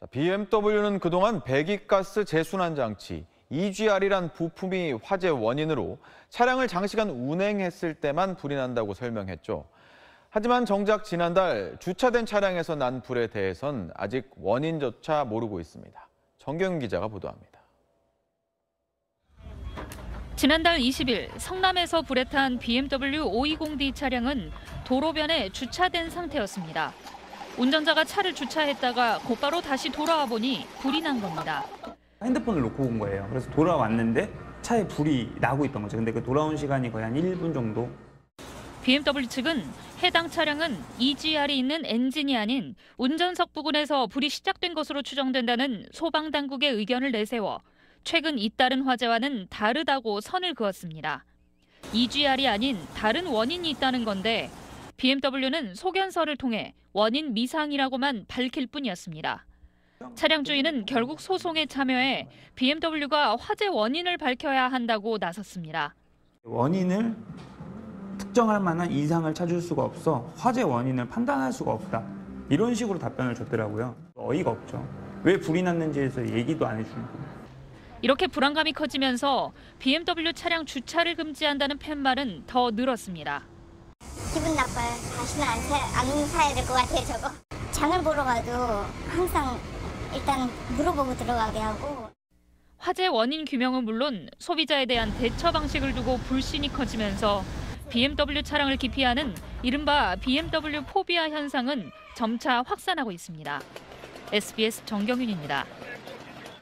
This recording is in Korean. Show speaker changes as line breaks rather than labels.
자, BMW는 그동안 배기가스 재순환 장치 EGR이란 부품이 화재 원인으로 차량을 장시간 운행했을 때만 불이 난다고 설명했죠. 하지만 정작 지난달 주차된 차량에서 난 불에 대해선 아직 원인조차 모르고 있습니다. 정경 기자가 보도합니다.
지난달 20일 성남에서 불에 탄 BMW 520D 차량은 도로변에 주차된 상태였습니다. 운전자가 차를 주차했다가 곧바로 다시 돌아와 보니 불이 난 겁니다.
핸드폰을 놓고 온 거예요. 그래서 돌아왔는데 차에 불이 나고 있던 거죠. 근데 그 돌아온 시간이 거의 한 1분 정도.
BMW 측은 해당 차량은 EGR이 있는 엔진이 아닌 운전석 부근에서 불이 시작된 것으로 추정된다는 소방 당국의 의견을 내세워 최근 잇따른 화재와는 다르다고 선을 그었습니다. EGR이 아닌 다른 원인이 있다는 건데 BMW는 소견서를 통해 원인 미상이라고만 밝힐 뿐이었습니다. 차량 주인은 결국 소송에 참여해 BMW가 화재 원인을 밝혀야 한다고 나섰습니다.
원인을 특정할 만한 이상을 찾을 수가 없어 화재 원인을 판단할 수가 없다. 이런 식으로 답변을 줬더라고요. 어이가 없죠. 왜 불이 났는지에서 얘기도 안 거예요.
이렇게 불안감이 커지면서 BMW 차량 주차를 금지한다는 팻말은 더 늘었습니다.
기분 나빠요. 다시는 안, 사, 안 사야 될 것 같아요, 저거. 장을 보러 가도 항상 일단 물어보고 들어가게 하고.
화재 원인 규명은 물론 소비자에 대한 대처 방식을 두고 불신이 커지면서 BMW 차량을 기피하는 이른바 BMW 포비아 현상은 점차 확산하고 있습니다. SBS 정경윤입니다.